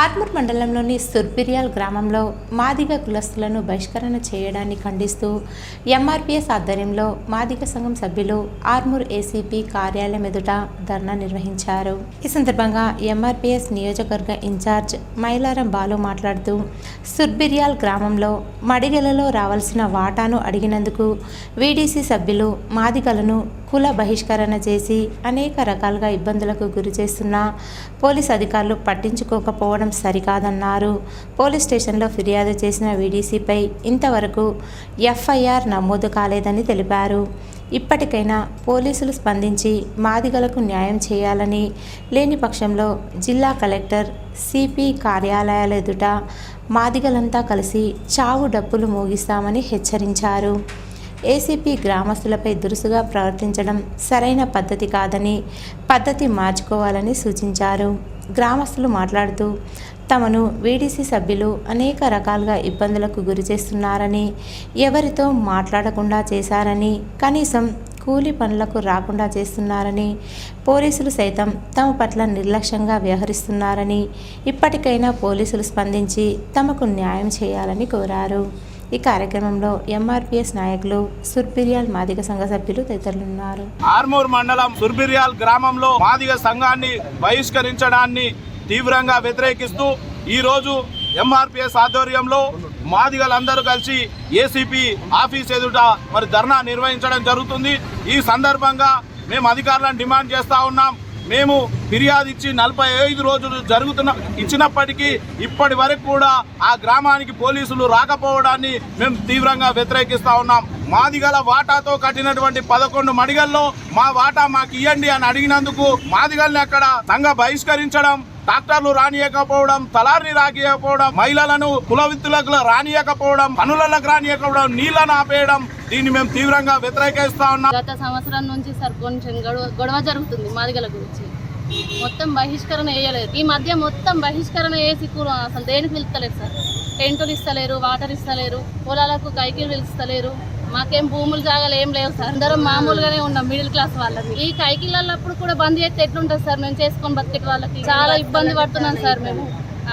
ఆర్మూర్ మండలంలోని సుర్బిరియాల్ గ్రామంలో మాదిగ కులస్తులను బహిష్కరణ చేయడాన్ని ఖండిస్తూ ఎంఆర్పిఎస్ ఆధ్వర్యంలో మాదిగ సంఘం సభ్యులు ఆర్మూర్ ఏసీపీ కార్యాలయం ఎదుట ధర్నా నిర్వహించారు. ఈ సందర్భంగా ఎంఆర్పిఎస్ నియోజకవర్గ ఇన్ఛార్జ్ మైలారం బాలు మాట్లాడుతూ సుర్బిరియాల్ గ్రామంలో మడిగలలో రావాల్సిన వాటాను అడిగినందుకు వీడీసీ సభ్యులు మాదిగలను కుల బహిష్కరణ చేసి అనేక రకాలుగా ఇబ్బందులకు గురి చేస్తున్న పోలీస్ అధికారులు పట్టించుకోకపోవడం సరికాదన్నారు. పోలీస్ స్టేషన్లో ఫిర్యాదు చేసిన వీడీసీపై ఇంతవరకు ఎఫ్ఐఆర్ నమోదు కాలేదని తెలిపారు. ఇప్పటికైనా పోలీసులు స్పందించి మాదిగలకు న్యాయం చేయాలని లేని పక్షంలో జిల్లా కలెక్టర్ సిపి కార్యాలయాల ఎదుట మాదిగలంతా కలిసి చావు డప్పులు మోగిస్తామని హెచ్చరించారు. ఏసీపీ గ్రామస్తులపై దురుసుగా ప్రవర్తించడం సరైన పద్ధతి కాదని పద్ధతి మార్చుకోవాలని సూచించారు. గ్రామస్తులు మాట్లాడుతూ తమను వీడీసీ సభ్యులు అనేక రకాలుగా ఇబ్బందులకు గురి చేస్తున్నారని ఎవరితో మాట్లాడకుండా చేశారని కనీసం కూలి పనులకు రాకుండా చేస్తున్నారని పోలీసులు సైతం తమ పట్ల నిర్లక్ష్యంగా వ్యవహరిస్తున్నారని ఇప్పటికైనా పోలీసులు స్పందించి తమకు న్యాయం చేయాలని కోరారు. ఈ కార్యక్రమంలో ఎంఆర్పిఎస్ నాయకులు సుర్పిరియాల్ మాదిగ సంఘ సభ్యులు తదితరులున్నారు. ఆర్మూర్ మండలం సుర్బిరియాల్ గ్రామంలో మాదిగ సంఘాన్ని బహిష్కరించడాన్ని తీవ్రంగా వ్యతిరేకిస్తూ ఈరోజు ఎంఆర్పిఎస్ ఆధ్వర్యంలో మాదిగలందరూ కలిసి ఏసీపీ ఆఫీస్ ఎదుట మరి ధర్నా నిర్వహించడం జరుగుతుంది. ఈ సందర్భంగా మేము అధికారులను డిమాండ్ చేస్తా ఉన్నాం. మేము ఫిర్యాదు ఇచ్చి నలభై ఐదు రోజులు జరుగుతున్న ఇచ్చినప్పటికీ ఇప్పటి వరకు కూడా ఆ గ్రామానికి పోలీసులు రాకపోవడాన్ని మేము తీవ్రంగా వ్యతిరేకిస్తా ఉన్నాం. మాదిగల వాటాతో కట్టినటువంటి పదకొండు మడిగల్లో మా వాటా మాకు ఇవ్వండి అని అడిగినందుకు మాదిగల్ని అక్కడ సంఘ బహిష్కరించడం డాక్టర్లు రానియకపోవడం తలారిని రానియకపోవడం మహిళలను కుల విత్తులకు రానియకపోవడం పనులకు రానియకపోవడం నీళ్ళను ఆపేయడం దీన్ని మేము తీవ్రంగా వ్యతిరేకిస్తా ఉన్నాం. గత సంవత్సరం నుంచి సార్ కొంచెం గొడవ గొడవ జరుగుతుంది మాదిగల గురించి. మొత్తం బహిష్కరణ వేయలేదు. ఈ మధ్య మొత్తం బహిష్కరణ వేసి అసలు దేనికి పిలుస్తలేదు సార్? టెంటులు ఇస్తలేరు వాటర్ ఇస్తలేరు పొలాలకు కైకిలు పిలుస్తలేరు. మాకేం భూములు జాగాలు ఏం లేవు సార్. అందరం మామూలుగానే ఉన్నాం మిడిల్ క్లాస్ వాళ్ళకి ఈ కైకిళ్ళప్పుడు కూడా బంద్ చేస్తే ఎట్లుంటుంది సార్? మేము చేసుకొని బతికే వాళ్ళకి చాలా ఇబ్బంది పడుతున్నాం సార్ మేము.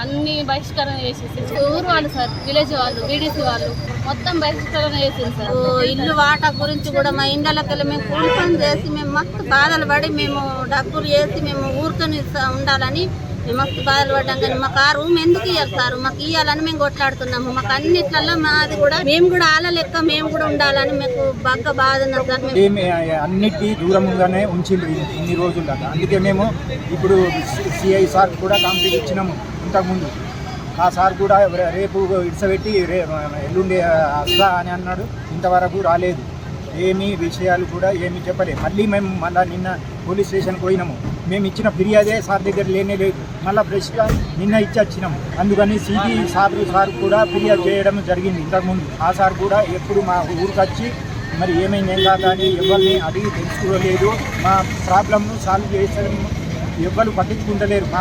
అన్ని బహిష్కరణ చేసేసి. ఊరు వాళ్ళు సార్ విలేజ్ వాళ్ళు వీడీసీ వాళ్ళు మొత్తం బహిష్కరణ చేసింది సార్. ఇల్లు వాటా గురించి కూడా మా ఇండ్లకెళ్ళి మేము కూలి చేసి మేము మస్తు బాధలు పడి మేము డబ్బులు వేసి మేము ఊరుకొని ఉండాలని మాకు బాధపడ్డాం బాధలు కానీ మాకు ఆ రూమ్ ఎందుకు ఇవ్వాలి సార్? మాకు ఇవ్వాలని మేము కొట్లాడుతున్నాము. మాకు అన్నిట్లలో మాది కూడా మేము కూడా ఆల లెక్క మేము కూడా ఉండాలని మీకు బాగా బాధ ఉన్నది సార్. అన్నిటి దూరంగానే ఉంచిండ్రు ఇన్ని- ఇన్ని రోజుల దాకా. అందుకే మేము ఇప్పుడు సిఐ సార్ కూడా కంప్లీట్ ఇచ్చినాము ఇంతకుముందు. ఆ సార్ కూడా రేపు ఇడిసబెట్టి రే ఎల్లుండి వస్తా అని అన్నాడు. ఇంతవరకు రాలేదు. ఏమీ విషయాలు కూడా ఏమీ చెప్పలేదు. మళ్ళీ మేము మళ్ళీ నిన్న పోలీస్ స్టేషన్కి పోయినాము. మేము ఇచ్చిన ఫిర్యాదే సార్ దగ్గర లేనే లేదు. మళ్ళీ ఫ్రెష్గా నిన్న ఇచ్చి వచ్చినాం అందుకని సిబి సార్ సార్ కూడా ఫిర్యాదు చేయడం జరిగింది ఇంతకుముందు. ఆ సార్ కూడా ఎప్పుడు మా ఊరికి వచ్చి మరి ఏమైంది? ఏం కాదు అని ఎవరిని అడిగి తెలుసుకోలేదు. మా ప్రాబ్లమ్ను సాల్వ్ చేసడం ఎవ్వరు పట్టించుకుంటలేరు. మాకు